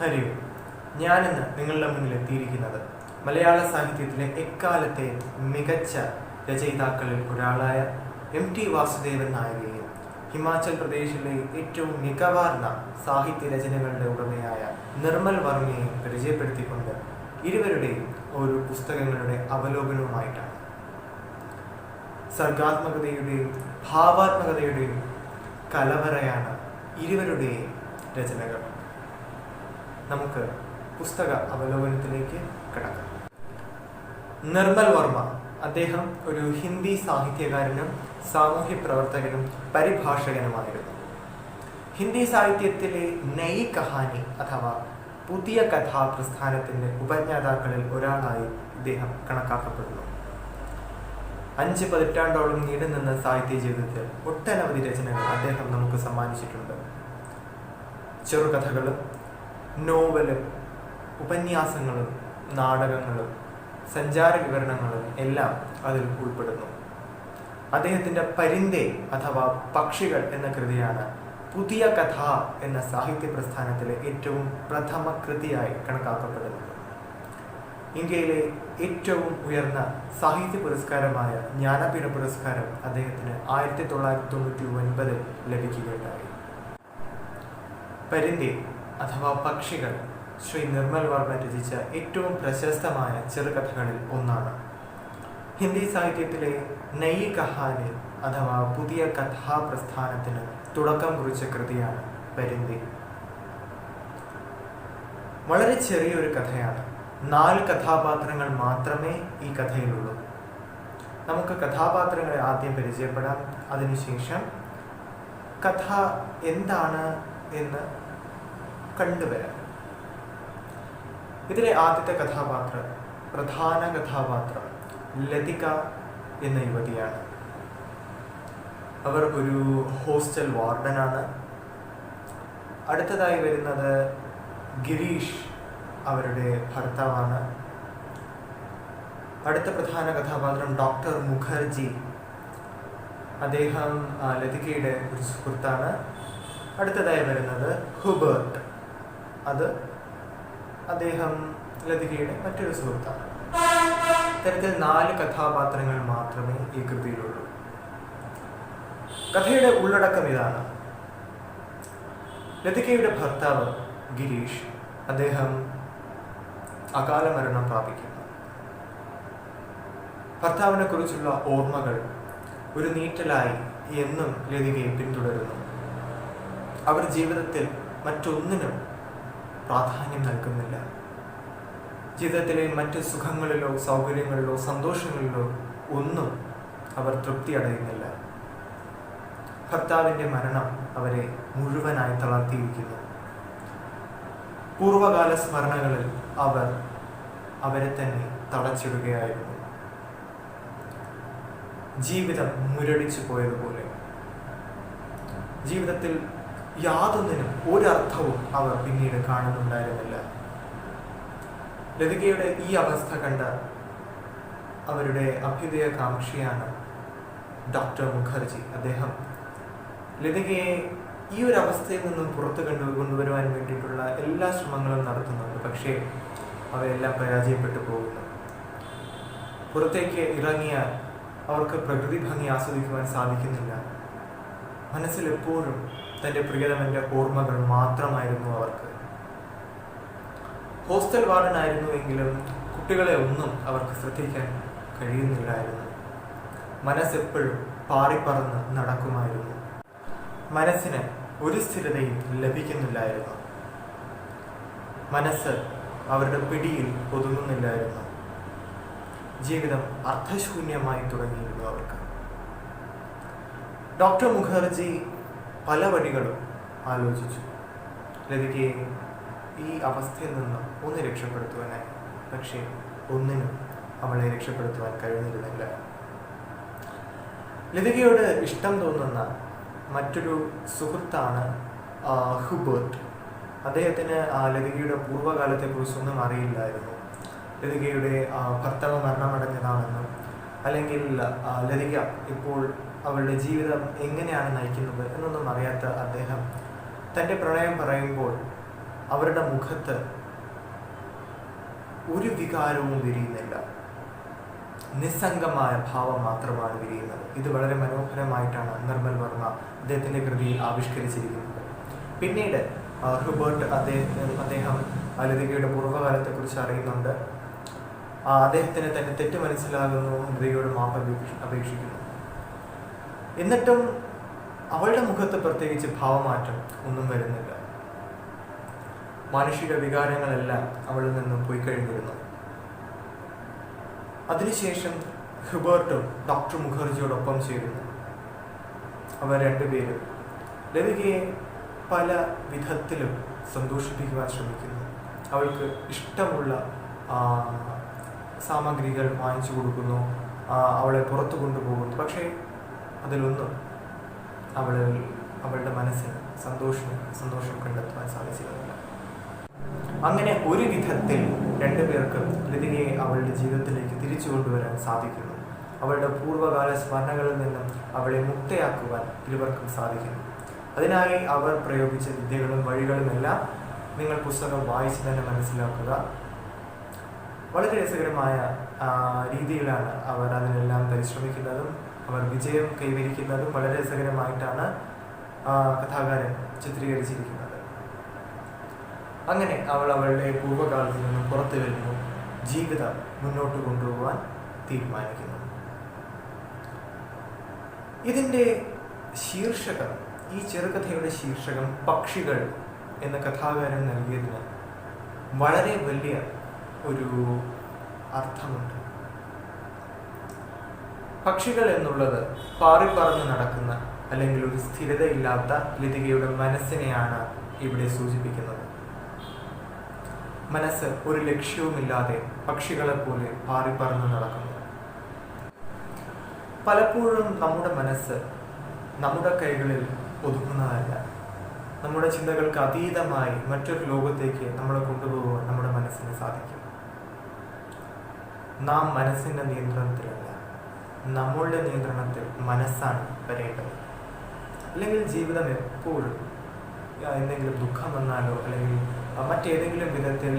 ഹരി. ഞാനിന്ന് നിങ്ങളുടെ മുന്നിൽ എത്തിയിരിക്കുന്നത് മലയാള സാഹിത്യത്തിലെ എക്കാലത്തെ മികച്ച രചയിതാക്കളിൽ ഒരാളായ എം ടി വാസുദേവൻ നായരെയും ഹിമാചൽ പ്രദേശിലെ ഏറ്റവും മികവാർന്ന സാഹിത്യ രചനകളുടെ ഉടമയായ നിർമ്മൽ വർമ്മയെയും പരിചയപ്പെടുത്തിക്കൊണ്ട് ഇരുവരുടെയും ഒരു പുസ്തകങ്ങളുടെ അവലോകനവുമായിട്ടാണ് സർഗാത്മകതയുടെയും ഭാവാത്മകതയുടെയും കലവറയാണ് ഇരുവരുടെയും രചനകൾ നമുക്ക് പുസ്തക അവലോകനത്തിലേക്ക് കിടക്കാം. നിർമ്മൽ വർമ്മ അദ്ദേഹം ഒരു ഹിന്ദി സാഹിത്യകാരനും സാമൂഹ്യ പ്രവർത്തകനും പരിഭാഷകനുമായിരുന്നു. ഹിന്ദി സാഹിത്യത്തിലെ നയി കഹാനി അഥവാ പുതിയ കഥാപ്രസ്ഥാനത്തിന്റെ ഉപജ്ഞാതാക്കളിൽ ഒരാളായി ഇദ്ദേഹം കണക്കാക്കപ്പെടുന്നു. അഞ്ച് പതിറ്റാണ്ടോളം നീണ്ടുനിന്ന സാഹിത്യ ജീവിതത്തിൽ ഒട്ടനവധി രചനകൾ അദ്ദേഹം നമുക്ക് സമ്മാനിച്ചിട്ടുണ്ട്. ചെറുകഥകളും നോവലും ഉപന്യാസങ്ങൾ നാടകങ്ങൾ സഞ്ചാര വിവരണങ്ങൾ എല്ലാം അതിൽ ഉൾപ്പെടുന്നു. അദ്ദേഹത്തിന്റെ പരിന്തേ അഥവാ പക്ഷികൾ എന്ന കൃതിയാണ് പുതിയ കഥ എന്ന സാഹിത്യ പ്രസ്ഥാനത്തിലെ ഏറ്റവും പ്രഥമ കൃതിയായി കണക്കാക്കപ്പെടുന്നത്. ഇന്ത്യയിലെ ഏറ്റവും ഉയർന്ന സാഹിത്യ പുരസ്കാരമായ ജ്ഞാനപീഠ പുരസ്കാരം അദ്ദേഹത്തിന് ആയിരത്തി തൊള്ളായിരത്തി തൊണ്ണൂറ്റി ഒൻപതിൽ ലഭിക്കുകയുണ്ടായി. പരിന്തി അഥവാ പക്ഷികൾ ശ്രീ നിർമ്മൽ വർമ്മ രചിച്ച ഏറ്റവും പ്രശസ്തമായ ചെറുകഥകളിൽ ഒന്നാണ്. ഹിന്ദി സാഹിത്യത്തിലെ നയി കഹാനി അഥവാ പുതിയ കഥാപ്രസ്ഥാനത്തിന് തുടക്കം കുറിച്ച കൃതിയാണ് പരിന്തി. വളരെ ചെറിയൊരു കഥയാണ്. നാല് കഥാപാത്രങ്ങൾ മാത്രമേ ഈ കഥയിലുള്ളൂ. നമുക്ക് കഥാപാത്രങ്ങളെ ആദ്യം പരിചയപ്പെടാം. അതിനുശേഷം കഥ എന്താണ് എന്ന് കണ്ടുവരാം. ഇതിലെ ആദ്യത്തെ കഥാപാത്രം പ്രധാന കഥാപാത്രം ലതിക എന്ന യുവതിയാണ്. അവർ ഒരു ഹോസ്റ്റൽ വാർഡനാണ്. അടുത്തതായി വരുന്നത് ഗിരീഷ് അവരുടെ ഭർത്താവാണ്. അടുത്ത പ്രധാന കഥാപാത്രം ഡോക്ടർ മുഖർജി. അദ്ദേഹം ലതികയുടെ ഒരു സുഹൃത്താണ്. അടുത്തതായി വരുന്നത് ഹുബർട്ട്. അത് അദ്ദേഹം ലതികയുടെ മറ്റൊരു സുഹൃത്താണ്. ഇത്തരത്തിൽ നാല് കഥാപാത്രങ്ങൾ മാത്രമേ ഈ കൃതിയിലുള്ളൂ. കഥയുടെ ഉള്ളടക്കം ഇതാണ്. ലതികയുടെ ഭർത്താവ് ഗിരീഷ് അദ്ദേഹം അകാല മരണം പ്രാപിക്കുന്നു. ഭർത്താവിനെ കുറിച്ചുള്ള ഓർമ്മകൾ ഒരു നീറ്റലായി എന്നും ലതികയെ പിന്തുടരുന്നു. അവർ ജീവിതത്തിൽ മറ്റൊന്നിനും പ്രാധാന്യം നൽകുന്നില്ല. ജീവിതത്തിലെ മറ്റ് സുഖങ്ങളിലോ സൗകര്യങ്ങളിലോ സന്തോഷങ്ങളിലോ ഒന്നും അവർ തൃപ്തി അടയുന്നില്ല. ഭർത്താവിന്റെ മരണം അവരെ മുഴുവനായി തളർത്തിയിരിക്കുന്നു. പൂർവകാല സ്മരണകളിൽ അവർ അവരെ തന്നെ തളച്ചിടുകയായിരുന്നു. ജീവിതം മുരടിച്ചു പോയതുപോലെ. ജീവിതത്തിൽ യാതൊന്നിനും ഒരർത്ഥവും അവർ പിന്നീട് കാണുന്നുണ്ടായിരുന്നില്ല. ലതികയുടെ ഈ അവസ്ഥ കണ്ട് അവരുടെ അഭ്യുദയകാംക്ഷിയാണ് ഡോക്ടർ മുഖർജി. അദ്ദേഹം ലതികയെ ഈ ഒരു അവസ്ഥയിൽ നിന്നും പുറത്തു കണ്ടു കൊണ്ടുവരുവാൻ വേണ്ടിയിട്ടുള്ള എല്ലാ ശ്രമങ്ങളും നടത്തുന്നുണ്ട്. പക്ഷേ അവയെല്ലാം പരാജയപ്പെട്ടു പോകുന്നു. പുറത്തേക്ക് ഇറങ്ങിയാൽ അവർക്ക് പ്രകൃതി ഭംഗി ആസ്വദിക്കുവാൻ സാധിക്കുന്നില്ല. മനസ്സിൽ എപ്പോഴും തന്റെ പ്രിയതമന്റെ ഓർമ്മകൾ മാത്രമായിരുന്നു അവർക്ക്. ഹോസ്റ്റൽ വാർഡനായിരുന്നുവെങ്കിലും കുട്ടികളെ ഒന്നും അവർക്ക് ശ്രദ്ധിക്കാൻ കഴിയുന്നില്ലായിരുന്നു. മനസ്സെപ്പോഴും പാറിപ്പറന്ന് നടക്കുമായിരുന്നു. മനസ്സിന് ഒരു സ്ഥിരതയും ലഭിക്കുന്നില്ലായിരുന്നു. മനസ്സ് അവരുടെ പിടിയിൽ ഒതുങ്ങുന്നില്ലായിരുന്നു. ജീവിതം അർത്ഥശൂന്യമായി തുടങ്ങിയിരുന്നു അവർക്ക്. ഡോക്ടർ മുഖർജി പല വഴികളും ആലോചിച്ചു. ലതികയെ ഈ അവസ്ഥയിൽ നിന്ന് ഒന്ന് രക്ഷപ്പെടുത്തുവാനായി. പക്ഷേ ഒന്നിനും അവളെ രക്ഷപ്പെടുത്തുവാൻ കഴിഞ്ഞിരുന്നില്ല. ലതികയോട് ഇഷ്ടം തോന്നുന്ന മറ്റൊരു സുഹൃത്താണ് ഹുബേർട്ട്. അദ്ദേഹത്തിന് ലതികയുടെ പൂർവകാലത്തെക്കുറിച്ചൊന്നും അറിയില്ലായിരുന്നു. ലതികയുടെ ഭർത്താവ് മരണമടഞ്ഞതാണെന്നും അല്ലെങ്കിൽ ലതിക ഇപ്പോൾ അവളുടെ ജീവിതം എങ്ങനെയാണ് നയിക്കുന്നത് എന്നൊന്നും അറിയാത്ത അദ്ദേഹം തന്റെ പ്രണയം പറയുമ്പോൾ അവരുടെ മുഖത്ത് ഒരു വികാരവും വിരിയുന്നില്ല. നിസ്സംഗമായ ഭാവം മാത്രമാണ് വിരിയുന്നത്. ഇത് വളരെ മനോഹരമായിട്ടാണ് നിർമ്മൽ വർമ്മ അദ്ദേഹത്തിന്റെ കൃതിയിൽ ആവിഷ്കരിച്ചിരിക്കുന്നത്. പിന്നീട് ഹ്യൂബർട്ട് അദ്ദേഹം അദ്ദേഹം ലതികയുടെ പൂർവകാലത്തെക്കുറിച്ച് അറിയുന്നുണ്ട്. അദ്ദേഹത്തിന് തന്നെ തെറ്റ് മനസ്സിലാകുന്നു ലതികയോട് മാപ്പ് അപേക്ഷിക്കുന്നു. എന്നിട്ടും അവളുടെ മുഖത്ത് പ്രത്യേകിച്ച് ഭാവമാറ്റം ഒന്നും വരുന്നില്ല. മാനുഷിക വികാരങ്ങളെല്ലാം അവളിൽ നിന്നും പോയി കഴിഞ്ഞിരുന്നു. അതിനുശേഷം ഹുബർട്ടും ഡോക്ടർ മുഖർജിയോടൊപ്പം ചേരുന്നു. അവർ രണ്ടുപേരും ലവികയെ പല വിധത്തിലും സന്തോഷിപ്പിക്കുവാൻ ശ്രമിക്കുന്നു. അവൾക്ക് ഇഷ്ടമുള്ള സാമഗ്രികൾ വാങ്ങിച്ചു കൊടുക്കുന്നു അവളെ പുറത്തു കൊണ്ടുപോകുന്നു. പക്ഷേ അതിലൊന്നും അവളിൽ അവളുടെ മനസ്സിൽ സന്തോഷം സന്തോഷം കണ്ടെത്താൻ സാധിച്ചിരുന്നില്ല. അങ്ങനെ ഒരു വിധത്തിൽ രണ്ടുപേർക്കും ലതികയെ അവളുടെ ജീവിതത്തിലേക്ക് തിരിച്ചു കൊണ്ടുവരാൻ സാധിക്കുന്നു. അവളുടെ പൂർവകാല സ്മരണകളിൽ നിന്നും അവളെ മുക്തയാക്കുവാൻ ഇരുവർക്കും സാധിക്കുന്നു. അതിനായി അവർ പ്രയോഗിച്ച വിദ്യകളും വഴികളുമെല്ലാം നിങ്ങൾ പുസ്തകം വായിച്ച് തന്നെ മനസ്സിലാക്കുക. വളരെ രസകരമായ രീതിയിലാണ് അവർ അതിനെല്ലാം പരിശ്രമിക്കുന്നതും അവർ വിജയം കൈവരിക്കുന്നതും വളരെ രസകരമായിട്ടാണ് കഥാകാരൻ ചിത്രീകരിച്ചിരിക്കുന്നത്. അങ്ങനെ അവൾ അവളുടെ പൂർവകാലത്തിൽ നിന്നും പുറത്തു വരുന്നു. ജീവിതം മുന്നോട്ട് കൊണ്ടുപോകാൻ തീരുമാനിക്കുന്നു. ഇതിന്റെ ശീർഷകം ഈ ചെറുകഥയുടെ ശീർഷകം പക്ഷികൾ എന്ന കഥാകാരൻ നൽകിയതിന് വളരെ വലിയ ഒരു അർത്ഥമുണ്ട്. പക്ഷികൾ എന്നുള്ളത് പാറിപ്പറന്ന് നടക്കുന്ന അല്ലെങ്കിൽ ഒരു സ്ഥിരതയില്ലാത്ത ലതികയുടെ മനസ്സിനെയാണ് ഇവിടെ സൂചിപ്പിക്കുന്നത്. മനസ്സ് ഒരു ലക്ഷ്യവുമില്ലാതെ പക്ഷികളെ പോലെ പാറിപ്പറന്ന് നടക്കുന്നു. പലപ്പോഴും നമ്മുടെ മനസ്സ് നമ്മുടെ കൈകളിൽ ഒതുങ്ങുന്നതല്ല. നമ്മുടെ ചിന്തകൾക്ക് അതീതമായി മറ്റൊരു ലോകത്തേക്ക് നമ്മളെ കൊണ്ടുപോകുവാൻ നമ്മുടെ മനസ്സിന് സാധിക്കും. നാം മനസ്സിന്റെ നിയന്ത്രണത്തിലല്ല. നമ്മളുടെ നിയന്ത്രണത്തിൽ മനസ്സാണ് വരേണ്ടത്. അല്ലെങ്കിൽ ജീവിതം എപ്പോഴും എന്തെങ്കിലും ദുഃഖം വന്നാലോ അല്ലെങ്കിൽ മറ്റേതെങ്കിലും വിധത്തിൽ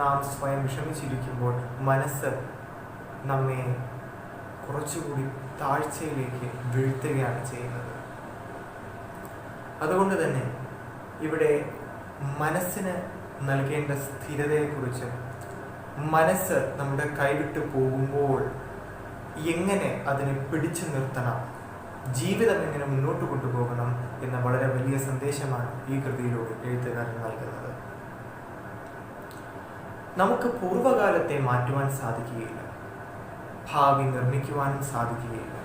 നാം സ്വയം വിഷമിച്ചിരിക്കുമ്പോൾ മനസ്സ് നമ്മെ കുറച്ചുകൂടി താഴ്ചയിലേക്ക് വീഴ്ത്തുകയാണ് ചെയ്യുന്നത്. അതുകൊണ്ട് തന്നെ ഇവിടെ മനസ്സിന് നൽകേണ്ട സ്ഥിരതയെക്കുറിച്ച് മനസ്സ് നമ്മുടെ കൈവിട്ട് പോകുമ്പോൾ എങ്ങനെ അതിനെ പിടിച്ചു നിർത്തണം? ജീവിതം എങ്ങനെ മുന്നോട്ട് കൊണ്ടുപോകണം എന്ന വളരെ വലിയ സന്ദേശമാണ് ഈ കൃതിയിലൂടെ എഴുത്തുകാരൻ നൽകുന്നത്. നമുക്ക് പൂർവകാലത്തെ മാറ്റുവാൻ സാധിക്കുകയില്ല. ഭാവി നിർമ്മിക്കുവാനും സാധിക്കുകയില്ല.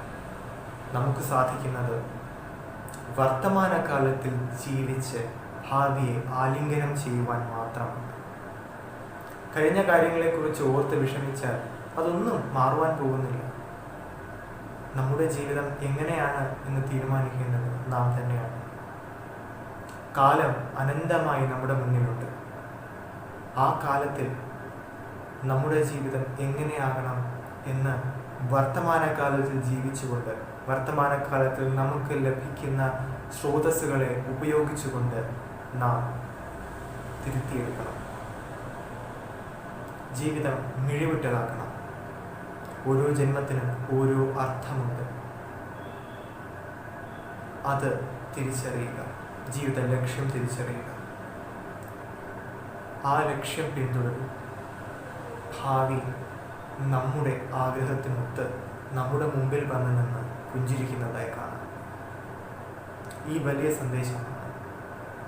നമുക്ക് സാധിക്കുന്നത് വർത്തമാനകാലത്തിൽ ജീവിച്ച് ഭാവിയെ ആലിംഗനം ചെയ്യുവാൻ മാത്രമാണ് കഴിഞ്ഞ കാര്യങ്ങളെക്കുറിച്ച് ഓർത്ത് വിഷമിച്ചാൽ അതൊന്നും മാറുവാൻ പോകുന്നില്ല. നമ്മുടെ ജീവിതം എങ്ങനെയാണ് എന്ന് തീരുമാനിക്കുന്നത് നാം തന്നെയാണ്. കാലം അനന്തമായി നമ്മുടെ മുന്നിലുണ്ട്. ആ കാലത്തിൽ നമ്മുടെ ജീവിതം എങ്ങനെയാകണം എന്ന് വർത്തമാനകാലത്തിൽ ജീവിച്ചുകൊണ്ട് വർത്തമാനകാലത്തിൽ നമുക്ക് ലഭിക്കുന്ന സ്രോതസ്സുകളെ ഉപയോഗിച്ചുകൊണ്ട് നാം തിരുത്തിയെടുക്കണം. ജീവിതം മിഴിവിട്ടതാക്കണം ഓരോ ജന്മത്തിനും ഓരോ അർത്ഥമുണ്ട്. അത് തിരിച്ചറിയുക. ജീവിത ലക്ഷ്യം തിരിച്ചറിയുക. ആ ലക്ഷ്യം പിന്തുടരും. ഭാവി നമ്മുടെ ആഗ്രഹത്തിനൊത്ത് നമ്മുടെ മുമ്പിൽ വന്നു നിന്ന് പുഞ്ചിരിക്കുന്നതായി കാണാം. ഈ വലിയ സന്ദേശമാണ്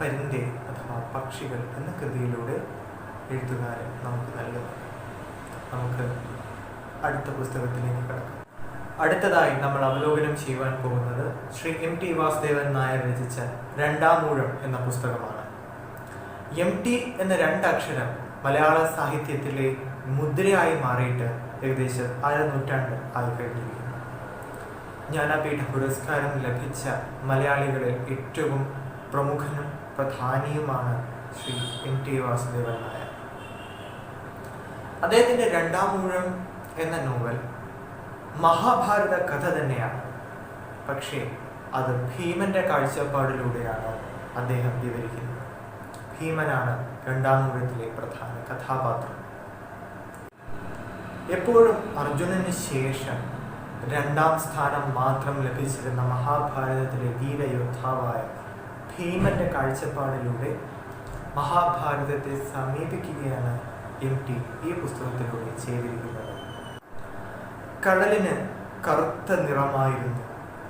പരിന്റെ അഥവാ പക്ഷികൾ എന്ന കൃതിയിലൂടെ എഴുത്തുകാരൻ നമുക്ക് നൽകുന്നത് നമുക്ക് അടുത്ത പുസ്തകത്തിലേക്ക് കടക്കാം. അടുത്തതായി നമ്മൾ അവലോകനം ചെയ്യുവാൻ പോകുന്നത് ശ്രീ എം ടി വാസുദേവൻ നായർ രചിച്ച രണ്ടാം ഊഴം എന്ന പുസ്തകമാണ്. എം ടി എന്ന രണ്ടക്ഷരം മലയാള സാഹിത്യത്തിലെ മുദ്രയായി മാറിയിട്ട് ഏകദേശം അര നൂറ്റാണ്ട് ആയി കഴിഞ്ഞിരിക്കുന്നു. ജ്ഞാനപീഠ പുരസ്കാരം ലഭിച്ച മലയാളികളിൽ ഏറ്റവും പ്രമുഖനും പ്രധാനിയുമാണ് ശ്രീ എം ടി വാസുദേവൻ നായർ. അദ്ദേഹത്തിന്റെ രണ്ടാം ഊഴം എന്ന നോവൽ മഹാഭാരത കഥ തന്നെയാണ്. പക്ഷേ അത് ഭീമന്റെ കാഴ്ചപ്പാടിലൂടെയാണ് അദ്ദേഹം വിവരിക്കുന്നത്? ഭീമനാണ് രണ്ടാം ഊഴത്തിലെ പ്രധാന കഥാപാത്രം. എപ്പോഴും അർജുനന് ശേഷം രണ്ടാം സ്ഥാനം മാത്രം ലഭിച്ചിരുന്ന മഹാഭാരതത്തിലെ വീരയോദ്ധാവായ ഭീമന്റെ കാഴ്ചപ്പാടിലൂടെ മഹാഭാരതത്തെ സമീപിക്കുകയാണ് എം ടി ഈ പുസ്തകത്തിലൂടെ ചെയ്തിരിക്കുന്നത്. കടലിന് കറുത്ത നിറമായിരുന്നു.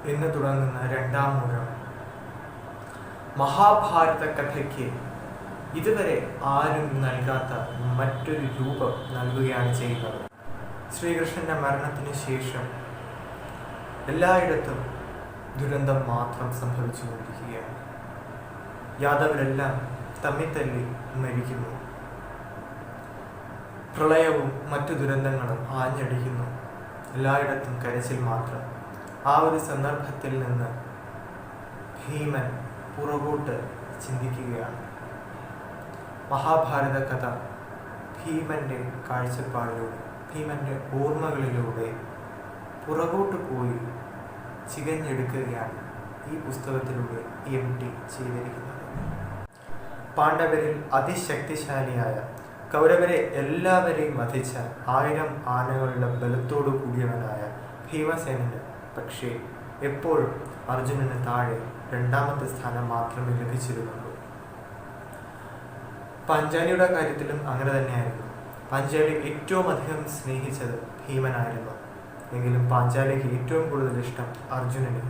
എന്ന് തുടങ്ങുന്ന രണ്ടാം മൂലം മഹാഭാരത കഥയ്ക്ക് ഇതുവരെ ആരും നൽകാത്ത മറ്റൊരു രൂപം നൽകുകയാണ് ചെയ്യുന്നത്. ശ്രീകൃഷ്ണന്റെ മരണത്തിന് ശേഷം എല്ലായിടത്തും ദുരന്തം മാത്രം സംഭവിച്ചുകൊണ്ടിരിക്കുകയാണ്. യാദവരെല്ലാം തമ്മിൽ തല്ലി മരിക്കുന്നു. പ്രളയവും മറ്റു ദുരന്തങ്ങളും ആഞ്ഞടിക്കുന്നു. എല്ലായിടത്തും കരച്ചിൽ മാത്രം. ആ ഒരു സന്ദർഭത്തിൽ നിന്ന് ഭീമൻ പുറകോട്ട് ചിന്തിക്കുകയാണ്. മഹാഭാരത കഥ ഭീമന്റെ കാഴ്ചപ്പാടിലൂടെ ഭീമന്റെ ഓർമ്മകളിലൂടെ പുറകോട്ട് പോയി ചികഞ്ഞെടുക്കുകയാണ് ഈ പുസ്തകത്തിലൂടെ എം ടി ചെയ്തിരിക്കുന്നത്. പാണ്ഡവരിൽ അതിശക്തിശാലിയായ കൗരവരെ എല്ലാവരെയും വധിച്ച ആയിരം ആനകളുടെ ബലത്തോടു കൂടിയവനായ ഭീമസേനന്. പക്ഷേ എപ്പോഴും അർജുനന് താഴെ രണ്ടാമത്തെ സ്ഥാനം മാത്രമേ ലഭിച്ചിരുന്നുള്ളൂ. പഞ്ചാലിയുടെ കാര്യത്തിലും അങ്ങനെ തന്നെയായിരുന്നു. പാഞ്ചാലി ഏറ്റവും അധികം സ്നേഹിച്ചത് ഭീമനായിരുന്നു. എങ്കിലും പാഞ്ചാലിക്ക് ഏറ്റവും കൂടുതൽ ഇഷ്ടം അർജുനന്.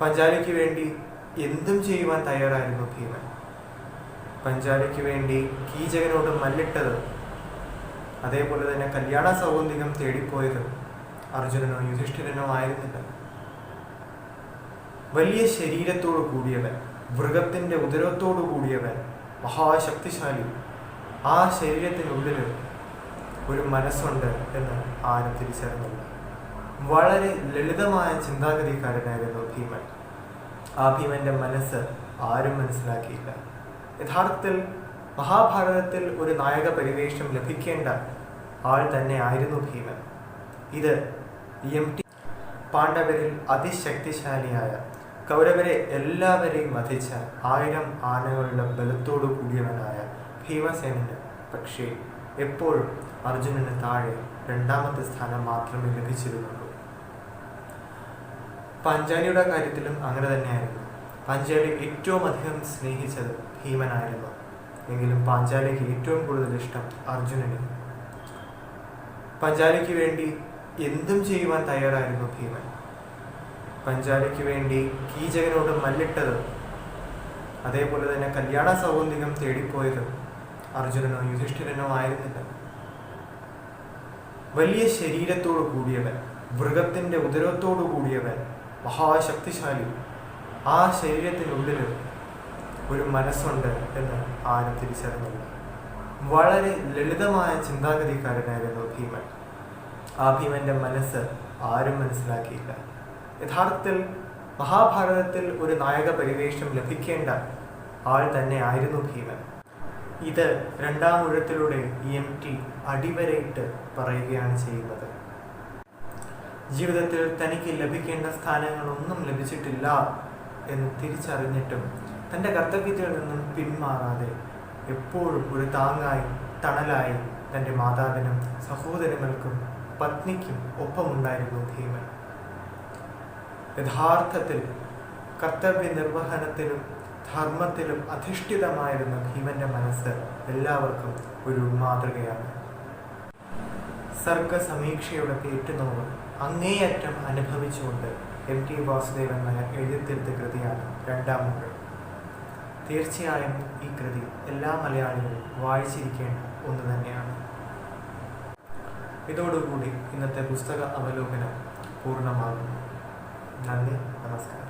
പഞ്ചാലിക്ക് വേണ്ടി എന്തും ചെയ്യുവാൻ തയ്യാറായിരുന്നു ഭീമൻ. പഞ്ചാലിക്ക് വേണ്ടി കീചകനോട് മല്ലിട്ടത്. അതേപോലെ തന്നെ കല്യാണ സൗഗന്ധികം തേടിപ്പോയത് അർജുനനോ യുധിഷ്ഠിരനോ ആയിരുന്നില്ല. വലിയ ശരീരത്തോടു കൂടിയവൻ മൃഗത്തിന്റെ ഉദരത്തോടു കൂടിയവൻ മഹാശക്തിശാലി ആ ശരീരത്തിനുള്ളിൽ ഒരു മനസ്സുണ്ട് എന്ന് ആരും തിരിച്ചറിഞ്ഞില്ല വളരെ ലളിതമായ ചിന്താഗതിക്കാരനായിരുന്നു ഭീമൻ. ആ ഭീമന്റെ മനസ്സ് ആരും മനസ്സിലാക്കിയില്ല. യഥാർത്ഥത്തിൽ മഹാഭാരതത്തിൽ ഒരു നായക പരിവേഷം ലഭിക്കേണ്ട ആൾ തന്നെ ആയിരുന്നു ഭീമൻ. ഇത് എം ടി പാണ്ഡവരിൽ അതിശക്തിശാലിയായ കൗരവരെ എല്ലാവരെയും വധിച്ച ആയിരം ആനകളുടെ ബലത്തോടു കൂടിയവനായ ഭീമസേനന് പക്ഷേ എപ്പോഴും അർജുനന് താഴെ രണ്ടാമത്തെ സ്ഥാനം മാത്രമേ ലഭിച്ചിരുന്നുള്ളൂ. പഞ്ചാനിയുടെ കാര്യത്തിലും അങ്ങനെ തന്നെയായിരുന്നു. പാഞ്ചാലി ഏറ്റവും അധികം സ്നേഹിച്ചത് ഭീമനായിരുന്നു. എങ്കിലും പാഞ്ചാലിക്ക് ഏറ്റവും കൂടുതൽ ഇഷ്ടം അർജുനന്. പഞ്ചാലിക്ക് വേണ്ടി എന്തും ചെയ്യുവാൻ തയ്യാറായിരുന്നു ഭീമൻ. പഞ്ചാലിക്ക് വേണ്ടി കീചകനോട് മല്ലിട്ടത് അതേപോലെ തന്നെ കല്യാണ സൗകര്യം തേടിപ്പോയത് അർജുനനോ യുധിഷ്ഠിരനോ ആയിരുന്നില്ല. വലിയ ശരീരത്തോടു കൂടിയവൻ മൃഗത്തിന്റെ ഉദരത്തോടു കൂടിയവൻ മഹാശക്തിശാലി ആ ശരീരത്തിനുള്ളിൽ ഒരു മനസ്സുണ്ട് എന്ന് ആരും തിരിച്ചറിഞ്ഞില്ല. വളരെ ലളിതമായ ചിന്താഗതിക്കാരനായിരുന്നു ഭീമൻ. ആ ഭീമന്റെ മനസ്സ് ആരും മനസ്സിലാക്കിയില്ല. യഥാർത്ഥത്തിൽ മഹാഭാരതത്തിൽ ഒരു നായക പരിവേഷം ലഭിക്കേണ്ട ആൾ തന്നെ ആയിരുന്നു ഭീമൻ. ഇത് രണ്ടാം ഊഴത്തിലൂടെ എം ടി അടിവരയിട്ട് പറയുകയാണ് ചെയ്യുന്നത്. ജീവിതത്തിൽ തനിക്ക് ലഭിക്കേണ്ട സ്ഥാനങ്ങളൊന്നും ലഭിച്ചിട്ടില്ല എന്ന് തിരിച്ചറിഞ്ഞിട്ടും തന്റെ കർത്തവ്യത്തിൽ നിന്നും പിന്മാറാതെ എപ്പോഴും ഒരു താങ്ങായി തണലായി തന്റെ മാതാവിനും സഹോദരങ്ങൾക്കും പത്നിക്കും ഒപ്പമുണ്ടായിരുന്നു ഭീമൻ. യഥാർത്ഥത്തിൽ കർത്തവ്യ നിർവഹണത്തിലും ധർമ്മത്തിലും അധിഷ്ഠിതമായിരുന്ന ഭീമന്റെ മനസ്സ് എല്ലാവർക്കും ഒരു മാതൃകയാണ്. സർഗസമീക്ഷയുടെ പേറ്റുനോവ് അങ്ങേയറ്റം അനുഭവിച്ചുകൊണ്ട് എം ടി വാസുദേവൻ നായർ എഴുതിത്തീർത്ത കൃതിയാണ് രണ്ടാം മുഴ തീർച്ചയായും ഈ കൃതി എല്ലാ മലയാളികളും വായിച്ചിരിക്കേണ്ട ഒന്ന് തന്നെയാണ്. ഇതോടുകൂടി ഇന്നത്തെ പുസ്തക അവലോകനം പൂർണമാകുന്നു. നന്ദി നമസ്കാരം.